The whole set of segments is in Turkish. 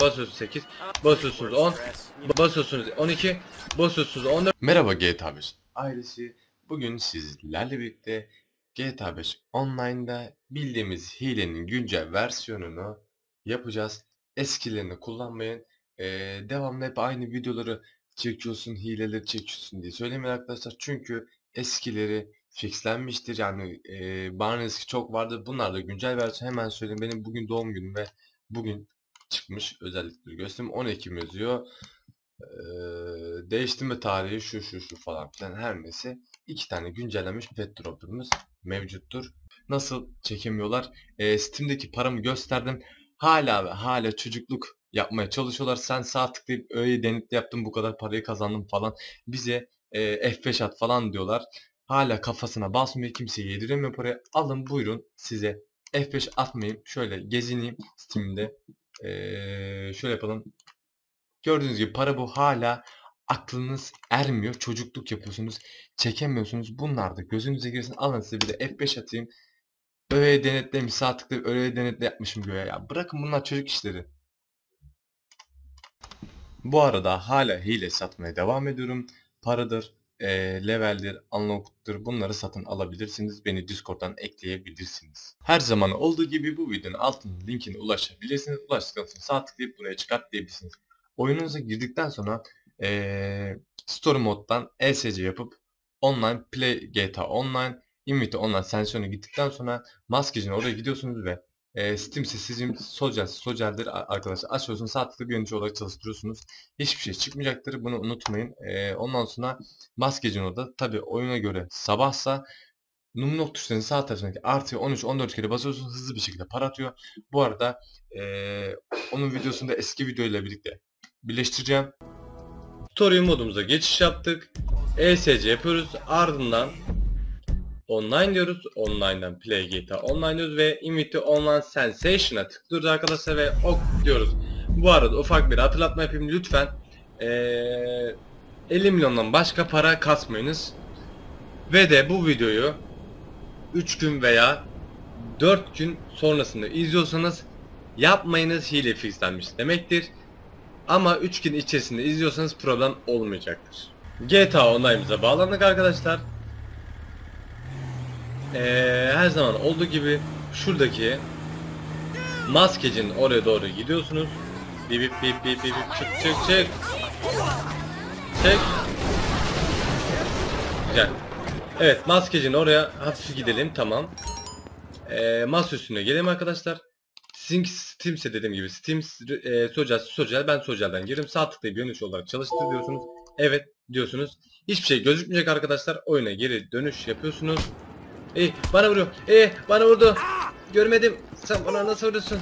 basıyorsunuz 8, basıyorsunuz 10, basıyorsunuz 12, basıyorsunuz 14. Merhaba GTA 5 ailesi. Bugün sizlerle birlikte GTA 5 Online'da bildiğimiz hilenin güncel versiyonunu yapacağız. Eskilerini kullanmayın. Ee, devamlı hep aynı videoları çekiyorsun, hileleri çekiyorsun diye söylemeyin arkadaşlar. Çünkü eskileri fixlenmiştir. Yani e, bana eski çok vardı. Bunlar da güncel versiyon. Hemen söyleyeyim. Benim bugün doğum günüm ve bugün çıkmış özellikleri göstereyim. 10 Ekim yazıyor. Ee, değiştirme tarihi şu şu şu falan filan her neyse iki tane güncellenmiş pet drop'umuz mevcuttur. Nasıl çekemiyorlar? Ee, Steam'deki paramı gösterdim. Hala ve hala çocukluk yapmaya çalışıyorlar. Sen sağ tıklayıp öyle denetle yaptım bu kadar parayı kazandım falan. Bize e, F5 at falan diyorlar. Hala kafasına basmıyor. Kimseye yediremiyor parayı. Alın buyurun size F5 atmayayım. Şöyle gezineyim Steam'de. Şöyle yapalım. Gördüğünüz gibi para bu hala aklınız ermiyor. Çocukluk yapıyorsunuz. Çekemiyorsunuz. Bunlar da gözünüze girsin. Alın size bir de F5 atayım. Öyle denetlemiş sağ tıklayıp öyle denetle yapmışım göğe ya. Bırakın bunlar çocuk işleri. Bu arada hala hile satmaya devam ediyorum. Paradır, eee, leveldir, unlocked'dır bunları satın alabilirsiniz. Beni Discord'dan ekleyebilirsiniz. Her zaman olduğu gibi bu videonun altının linkine ulaşabilirsiniz. Ulaştıktan sonra sağ tıklayıp buraya çıkart diyebilirsiniz. Oyununuza girdikten sonra eee Story moddan ESC yapıp Online Play GTA Online Invite Online sensörüne gittikten sonra maskecine oraya gidiyorsunuz ve e, Steam sizin Social Social'dir arkadaşlar açıyorsunuz sağ tıkla bir yönetici olarak çalıştırıyorsunuz. Hiçbir şey çıkmayacaktır bunu unutmayın. E, ondan sonra maskecin orada tabi oyuna göre sabahsa numlok tuşlarının sağ tarafındaki artı 13 14 kere basıyorsunuz hızlı bir şekilde para atıyor. Bu arada e, onun videosunu da eski videoyla birlikte birleştireceğim. Story modumuza geçiş yaptık. ESC yapıyoruz. Ardından online diyoruz. Online'dan Play GTA Online diyoruz ve Invite Online Sensation'a tıklıyoruz arkadaşlar ve ok diyoruz. Bu arada ufak bir hatırlatma yapayım lütfen. Ee, 50 milyondan başka para kasmayınız. Ve de bu videoyu 3 gün veya 4 gün sonrasında izliyorsanız yapmayınız hile fixlenmiş demektir. Ama 3 gün içerisinde izliyorsanız problem olmayacaktır. GTA Online'ımıza bağlandık arkadaşlar. Ee, her zaman olduğu gibi şuradaki maskecinin oraya doğru gidiyorsunuz. Bip bip bip bip bip çık çık çık. Çık. Güzel. Evet maskecinin oraya hafif gidelim tamam. Ee, masa üstüne gelelim arkadaşlar. Sizin Steam'se dediğim gibi Steam e, Social Social ben Social'dan girdim. Sağ tıklayıp yönetici olarak çalıştır diyorsunuz. Evet diyorsunuz. Hiçbir şey gözükmeyecek arkadaşlar. Oyuna geri dönüş yapıyorsunuz. Ey bana vuruyor. Ey bana vurdu. Görmedim. Sen bana nasıl vuruyorsun?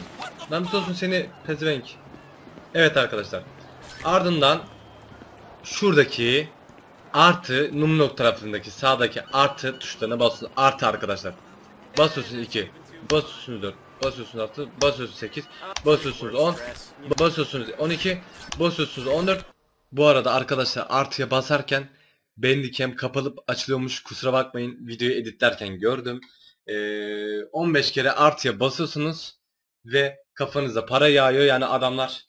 Lanet olsun seni pezevenk. Evet arkadaşlar. Ardından şuradaki artı numlok tarafındaki sağdaki artı tuşlarına basın. Artı arkadaşlar. Basıyorsunuz 2. Basıyorsunuz 4. Basıyorsunuz 6. Basıyorsunuz 8. Basıyorsunuz 10. Basıyorsunuz 12. Basıyorsunuz 14. Bu arada arkadaşlar artıya basarken Bandicam kapalıp açılıyormuş kusura bakmayın videoyu editlerken gördüm. Ee, 15 kere artıya basıyorsunuz ve kafanıza para yağıyor yani adamlar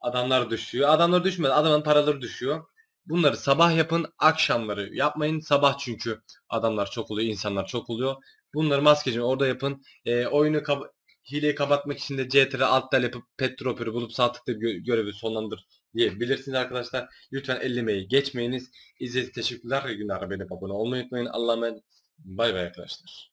adamlar düşüyor. Adamlar düşmedi adamın paraları düşüyor. Bunları sabah yapın akşamları yapmayın sabah çünkü adamlar çok oluyor insanlar çok oluyor. Bunları maskecin orada yapın. Ee, oyunu hileyi kapatmak için de CTRL alt yapıp pet dropper'ı bulup sağ tıkla gö- görevi sonlandır diyebilirsiniz arkadaşlar. Lütfen ellemeyi geçmeyiniz. İzlediğiniz teşekkürler. İyi günler. Beni abone olmayı unutmayın. Allah'a emanet. Bay bay arkadaşlar.